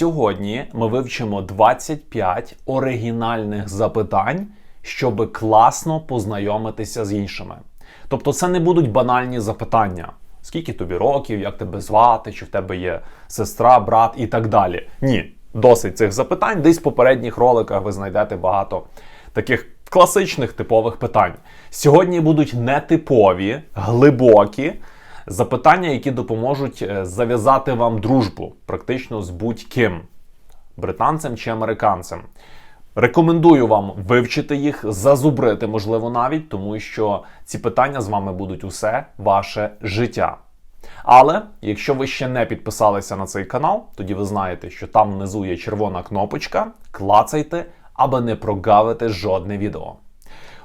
Сьогодні ми вивчимо 25 оригінальних запитань, щоб класно познайомитися з іншими. Тобто, це не будуть банальні запитання. Скільки тобі років, як тебе звати, чи в тебе є сестра, брат і так далі. Ні, досить цих запитань. Десь в попередніх роликах ви знайдете багато таких класичних типових питань. Сьогодні будуть нетипові, глибокі запитання, які допоможуть е, зав'язати вам дружбу практично з будь-ким британцем чи американцем. Рекомендую вам вивчити їх, зазубрити, можливо, навіть, тому що ці питання з вами будуть усе ваше життя. Але якщо ви ще не підписалися на цей канал, тоді ви знаєте, що там внизу є червона кнопочка, клацайте, аби не прогавити жодне відео.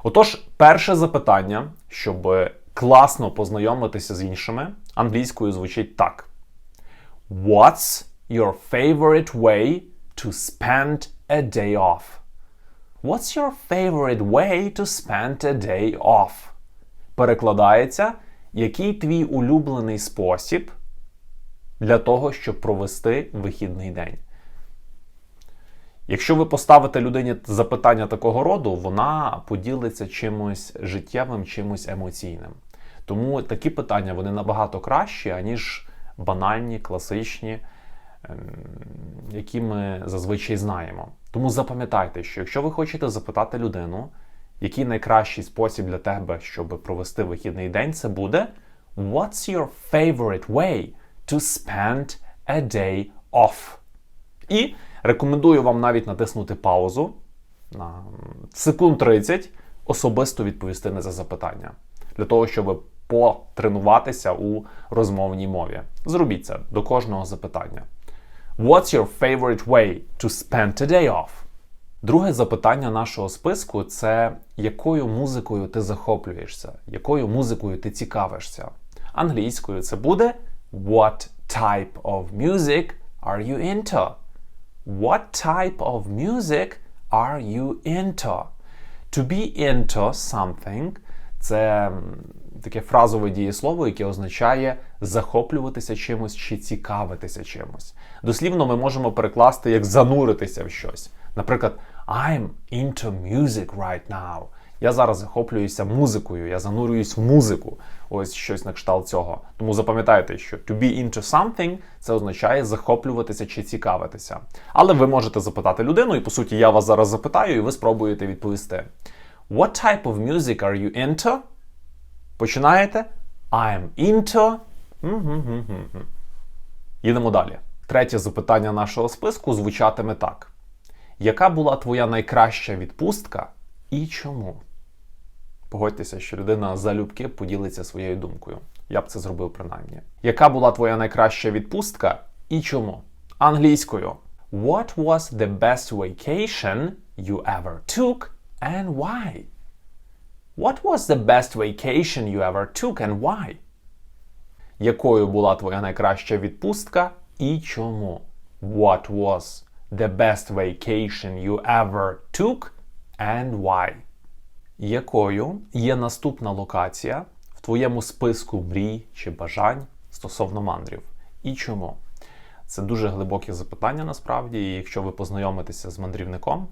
Отож, перше запитання, щоб класно познайомитися з іншими, англійською звучить так: What's your favorite way to spend a day off? What's your favorite way to spend a day off? Перекладається, який твій улюблений спосіб для того, щоб провести вихідний день. Якщо ви поставите людині запитання такого роду, вона поділиться чимось життєвим, чимось емоційним. Тому такі питання вони набагато кращі, аніж банальні, класичні, ем, які ми зазвичай знаємо. Тому запам'ятайте, що якщо ви хочете запитати людину, який найкращий спосіб для тебе, щоб провести вихідний день, це буде What's your favorite way to spend a day off? І рекомендую вам навіть натиснути паузу на секунд 30, особисто відповісти на це запитання. Для того, щоб потренуватися у розмовній мові. Зробіть це до кожного запитання. What's your favorite way to spend a day off? Друге запитання нашого списку це якою музикою ти захоплюєшся, якою музикою ти цікавишся. Англійською це буде What type of music are you into? What type of music are you into? To be into something це таке фразове дієслово, яке означає захоплюватися чимось чи цікавитися чимось. Дослівно ми можемо перекласти як зануритися в щось. Наприклад, I'm into music right now. Я зараз захоплююся музикою, я занурююсь в музику. Ось щось на кшталт цього. Тому запам'ятайте, що to be into something це означає захоплюватися чи цікавитися. Але ви можете запитати людину, і по суті, я вас зараз запитаю, і ви спробуєте відповісти. What type of music are you into? Починаєте? I'm into. Їдемо далі. Третє запитання нашого списку звучатиме так: Яка була твоя найкраща відпустка і чому? Погодьтеся, що людина залюбки поділиться своєю думкою. Я б це зробив принаймні. Яка була твоя найкраща відпустка і чому? Англійською. What was the best vacation you ever took and why? What was the best vacation you ever took and why? Якою була твоя найкраща відпустка і чому? What was the best vacation you ever took and why? Якою є наступна локація в твоєму списку мрій чи бажань стосовно мандрів? І чому? Це дуже глибокі запитання насправді, і якщо ви познайомитеся з мандрівником,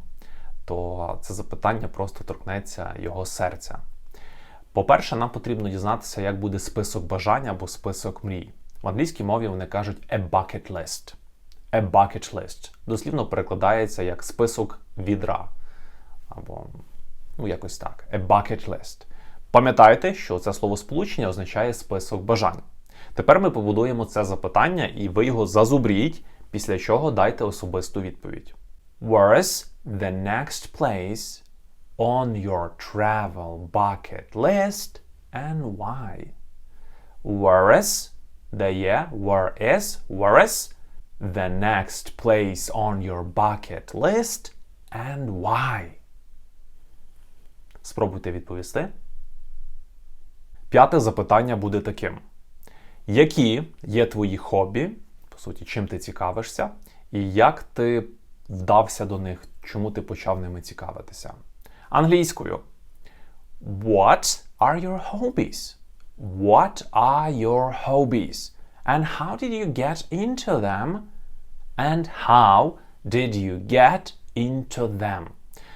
то це запитання просто торкнеться його серця. По-перше, нам потрібно дізнатися, як буде список бажань або список мрій. В англійській мові вони кажуть a bucket list. A bucket list. Дослівно перекладається як список відра. Або, ну, якось так. A bucket list. Пам'ятайте, що це словосполучення означає список бажань. Тепер ми побудуємо це запитання, і ви його зазубріть, після чого дайте особисту відповідь. Where is the next place on your travel bucket list and why? Where is the yeah, where is, where is the next place on your bucket list and why? Спробуйте відповісти. П'яте запитання буде таким: Які є твої хобі, по суті, чим ти цікавишся, і як ти вдався до них, чому ти почав ними цікавитися? Англійською. What are your hobbies? What are your hobbies? And how did you get into them? And how did you get into them?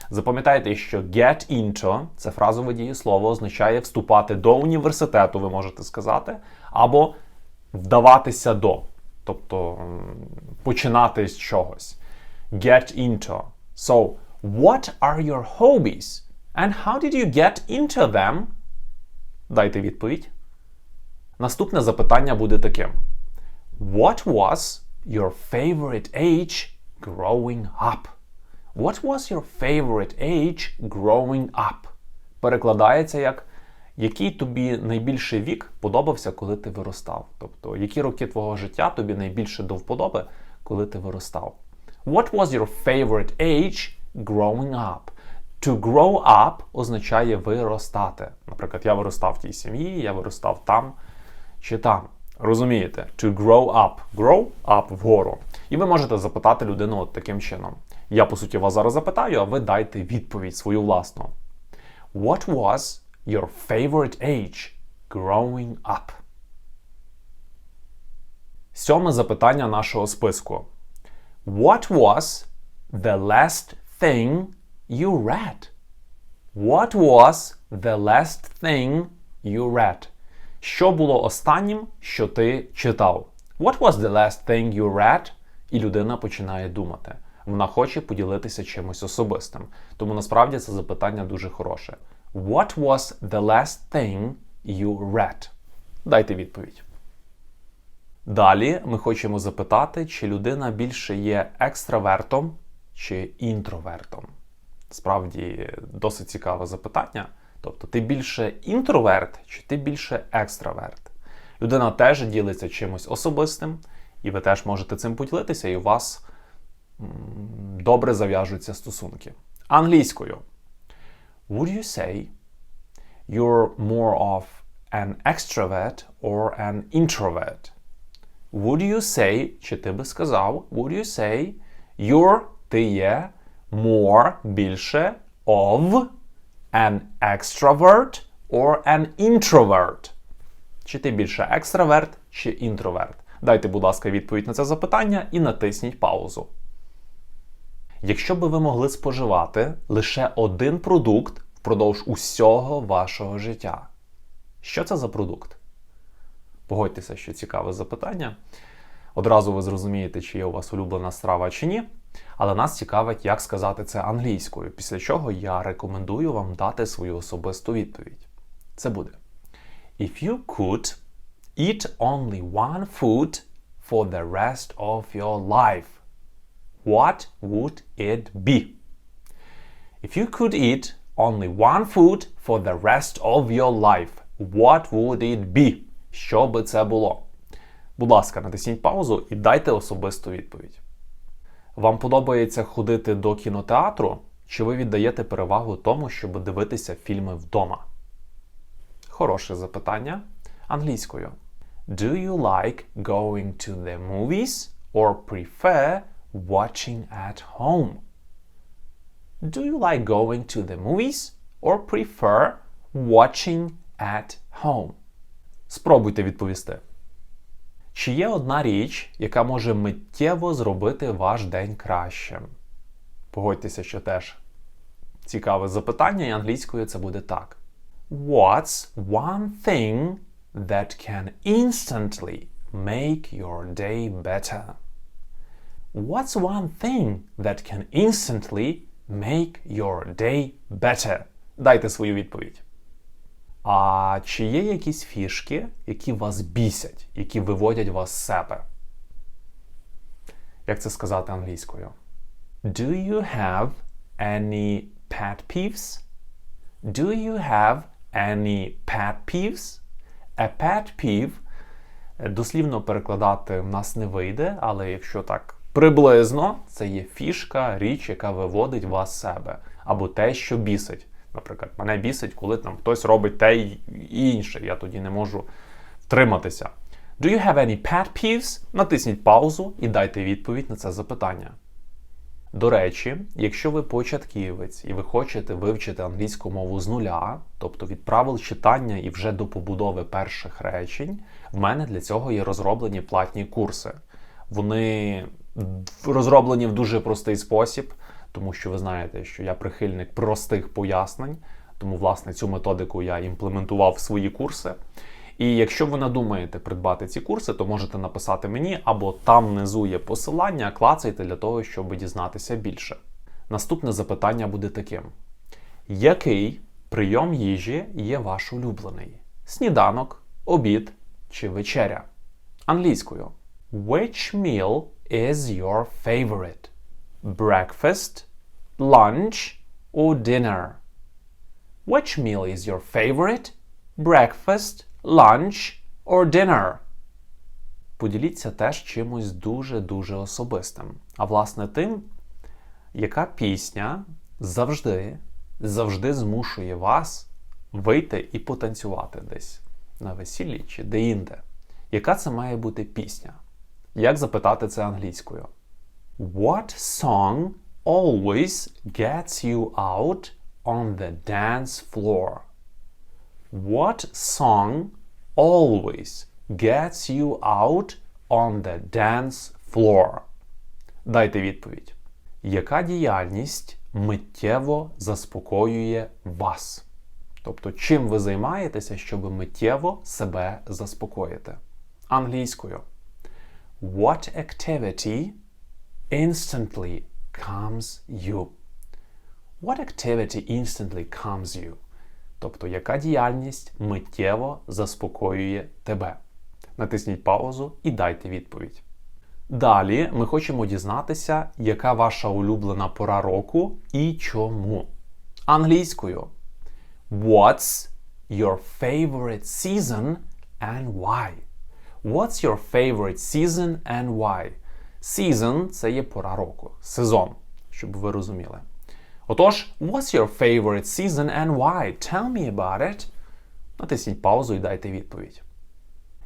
Запам'ятайте, що get into – це фразове дієслово, означає вступати до університету, ви можете сказати, або вдаватися до, тобто починати з чогось. Get into. So, what are your hobbies? And how did you get into them? Дайте відповідь. Наступне запитання буде таким: What was your favorite age growing up? What was your favorite age growing up? Перекладається як який тобі найбільший вік подобався, коли ти виростав? Тобто, які роки твого життя тобі найбільше до вподоби, коли ти виростав? What was your favorite age growing up? To grow up означає виростати. Наприклад, я виростав в тій сім'ї, я виростав там чи там. Розумієте? To grow up. Grow up вгору. І ви можете запитати людину от таким чином. Я, по суті, вас зараз запитаю, а ви дайте відповідь свою власну. What was your favorite age growing up? Сьоме запитання нашого списку. What was the last thing you read? What was the last thing you read? Що було останнім, що ти читав? What was the last thing you read? І людина починає думати. Вона хоче поділитися чимось особистим. Тому насправді це запитання дуже хороше. What was the last thing you read? Дайте відповідь. Далі ми хочемо запитати, чи людина більше є екстравертом чи інтровертом. Справді досить цікаве запитання. Тобто, ти більше інтроверт чи ти більше екстраверт? Людина теж ділиться чимось особистим, і ви теж можете цим поділитися, і у вас добре зав'яжуться стосунки. Англійською. Would you say you're more of an extrovert or an introvert? Would you say, чи ти би сказав, would you say you're, ти є more, більше of an extrovert or an introvert? Чи ти більше екстраверт чи інтроверт? Дайте, будь ласка, відповідь на це запитання і натисніть паузу. Якщо би ви могли споживати лише один продукт впродовж усього вашого життя, що це за продукт? Погодьтеся, що цікаве запитання. Одразу ви зрозумієте, чи є у вас улюблена страва чи ні. Але нас цікавить, як сказати це англійською, після чого я рекомендую вам дати свою особисту відповідь. Це буде: If you could eat only one food for the rest of your life, what would it be? If you could eat only one food for the rest of your life, what would it be? Що би це було? Будь ласка, натисніть паузу і дайте особисту відповідь. Вам подобається ходити до кінотеатру, чи ви віддаєте перевагу тому, щоб дивитися фільми вдома? Хороше запитання англійською. Do you like going to the movies or prefer watching at home? Do you like going to the movies or prefer watching at home? Спробуйте відповісти. Чи є одна річ, яка може миттєво зробити ваш день кращим? Погодьтеся, що теж цікаве запитання, і англійською це буде так. What's one thing that can instantly make your day better? What's one thing that can instantly make your day better? Дайте свою відповідь. А чи є якісь фішки, які вас бісять, які виводять вас з себе? Як це сказати англійською? Do you have any pet peeves? Do you have any pet peeves? A pet peeve е, дослівно перекладати в нас не вийде, але якщо так приблизно, це є фішка, річ, яка виводить вас з себе, або те, що бісить. Наприклад, мене бісить, коли там хтось робить те й інше. Я тоді не можу втриматися. Do you have any pet peeves? Натисніть паузу і дайте відповідь на це запитання. До речі, якщо ви початківець і ви хочете вивчити англійську мову з нуля, тобто від правил читання і вже до побудови перших речень, в мене для цього є розроблені платні курси. Вони розроблені в дуже простий спосіб, тому що ви знаєте, що я прихильник простих пояснень, тому, власне, цю методику я імплементував в свої курси. І якщо ви надумаєте придбати ці курси, то можете написати мені або там внизу є посилання, клацайте для того, щоб дізнатися більше. Наступне запитання буде таким: який прийом їжі є ваш улюблений? Сніданок, обід чи вечеря? Англійською. Which meal is your favorite? Breakfast, lunch or dinner? Which meal is your favorite? Breakfast, lunch or dinner? Поділіться теж чимось дуже-дуже особистим. А власне тим, яка пісня завжди, завжди змушує вас вийти і потанцювати десь на весіллі чи де-інде. Яка це має бути пісня? Як запитати це англійською? What song always gets you out on the dance floor? What song always gets you out on the dance floor? Дайте відповідь. Яка діяльність миттєво заспокоює вас? Тобто, чим ви займаєтеся, щоб миттєво себе заспокоїти? Англійською. What activity instantly calms you? What activity instantly calms you? Тобто, яка діяльність миттєво заспокоює тебе? Натисніть паузу і дайте відповідь. Далі ми хочемо дізнатися, яка ваша улюблена пора року і чому. Англійською. What's your favorite season and why? What's your favorite season and why? Season – це є пора року, сезон, щоб ви розуміли. Отож, what's your favorite season and why? Tell me about it. Натисніть паузу і дайте відповідь.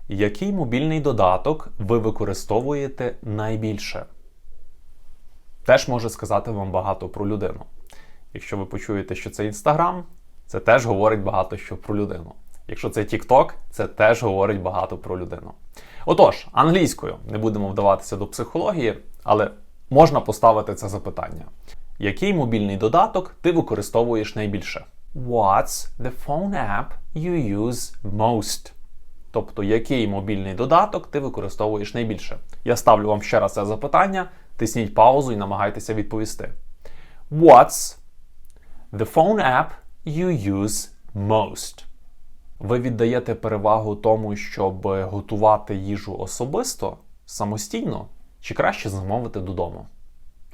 Який мобільний додаток ви використовуєте найбільше? Теж може сказати вам багато про людину. Якщо ви почуєте, що це Інстаграм, це теж говорить багато що про людину. Якщо це TikTok, це теж говорить багато про людину. Отож, англійською не будемо вдаватися до психології, але можна поставити це запитання. Який мобільний додаток ти використовуєш найбільше? What's the phone app you use most? Тобто, який мобільний додаток ти використовуєш найбільше? Я ставлю вам ще раз це запитання, тисніть паузу і намагайтеся відповісти. What's the phone app you use most? Ви віддаєте перевагу тому, щоб готувати їжу особисто, самостійно, чи краще замовити додому?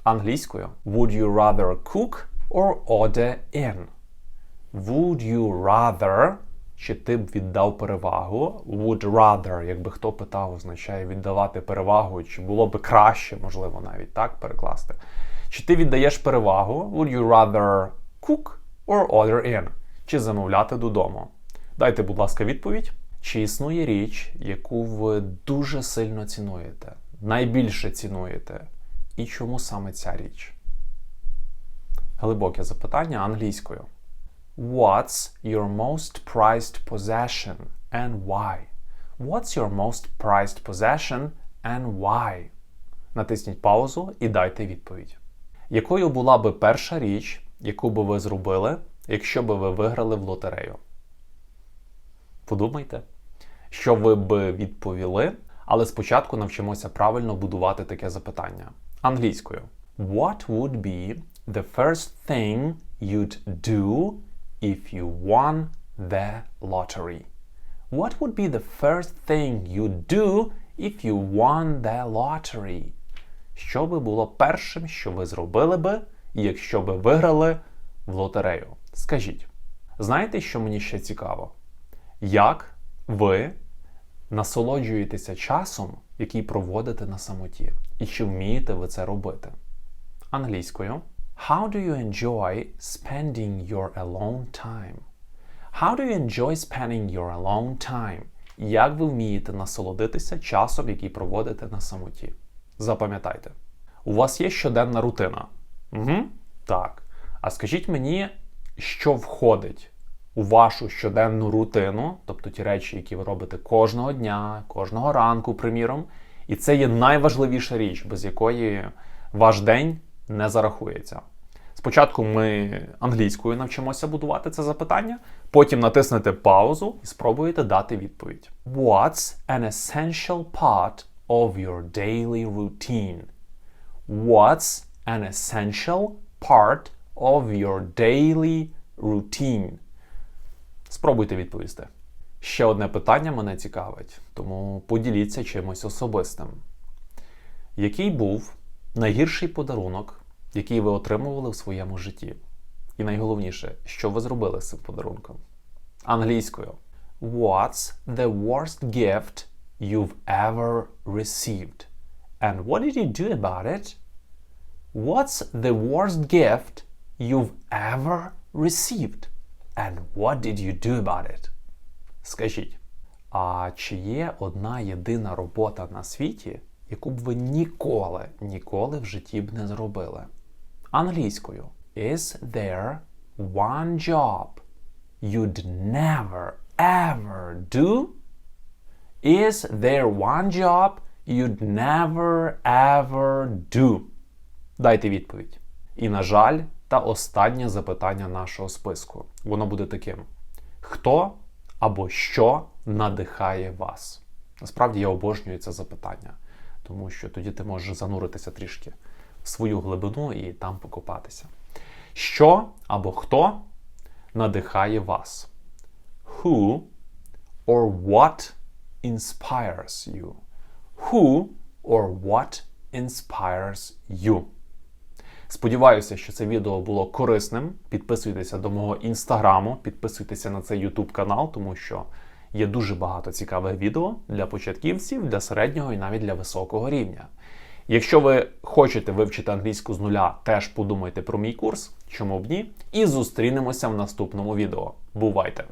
Англійською. Would you rather cook or order in? Would you rather, чи ти б віддав перевагу? Would rather, якби хто питав, означає віддавати перевагу, чи було б краще, можливо, навіть так перекласти. Чи ти віддаєш перевагу? Would you rather cook or order in? Чи замовляти додому? Дайте, будь ласка, відповідь. Чи існує річ, яку ви дуже сильно цінуєте, найбільше цінуєте? І чому саме ця річ? Глибоке запитання англійською. What's your most prized possession and why? What's your most prized possession and why? Натисніть паузу і дайте відповідь. Якою була би перша річ, яку би ви зробили, якщо би ви виграли в лотерею? Подумайте, що ви б відповіли, але спочатку навчимося правильно будувати таке запитання англійською. What would be the first thing you'd do if you won the lottery? What would be the first thing you'd do if you won the lottery? Що би було першим, що ви зробили би, якщо би виграли в лотерею? Скажіть. Знаєте, що мені ще цікаво? Як ви насолоджуєтеся часом, який проводите на самоті? І чи вмієте ви це робити? Англійською. How do you enjoy spending your alone time? How do you enjoy spending your alone time? Як ви вмієте насолодитися часом, який проводите на самоті? Запам'ятайте. У вас є щоденна рутина. Угу. Так. А скажіть мені, що входить у вашу щоденну рутину, тобто ті речі, які ви робите кожного дня, кожного ранку, приміром, І це є найважливіша річ, без якої ваш день не зарахується. Спочатку ми англійською навчимося будувати це запитання, потім натиснете паузу і спробуєте дати відповідь. What's an essential part of your daily routine? What's an essential part of your daily routine? Спробуйте відповісти. Ще одне питання мене цікавить, тому поділіться чимось особистим. Який був найгірший подарунок, який ви отримували в своєму житті? І найголовніше, що ви зробили з цим подарунком? Англійською. What's the worst gift you've ever received? And what did you do about it? What's the worst gift you've ever received? And what did you do about it? Скажіть, а чи є одна єдина робота на світі, яку б ви ніколи, ніколи в житті б не зробили? Англійською. Is there one job you'd never ever do? Is there one job you'd never ever do? Дайте відповідь. І, на жаль, та останнє запитання нашого списку. Воно буде таким: Хто або що надихає вас? Насправді я обожнюю це запитання, тому що тоді ти можеш зануритися трішки в свою глибину і там покопатися. Що або хто надихає вас? Who or what inspires you? Who or what inspires you? Сподіваюся, що це відео було корисним. Підписуйтеся до мого інстаграму, підписуйтеся на цей YouTube канал, тому що є дуже багато цікавих відео для початківців, для середнього і навіть для високого рівня. Якщо ви хочете вивчити англійську з нуля, теж подумайте про мій курс, чому б ні, і зустрінемося в наступному відео. Бувайте!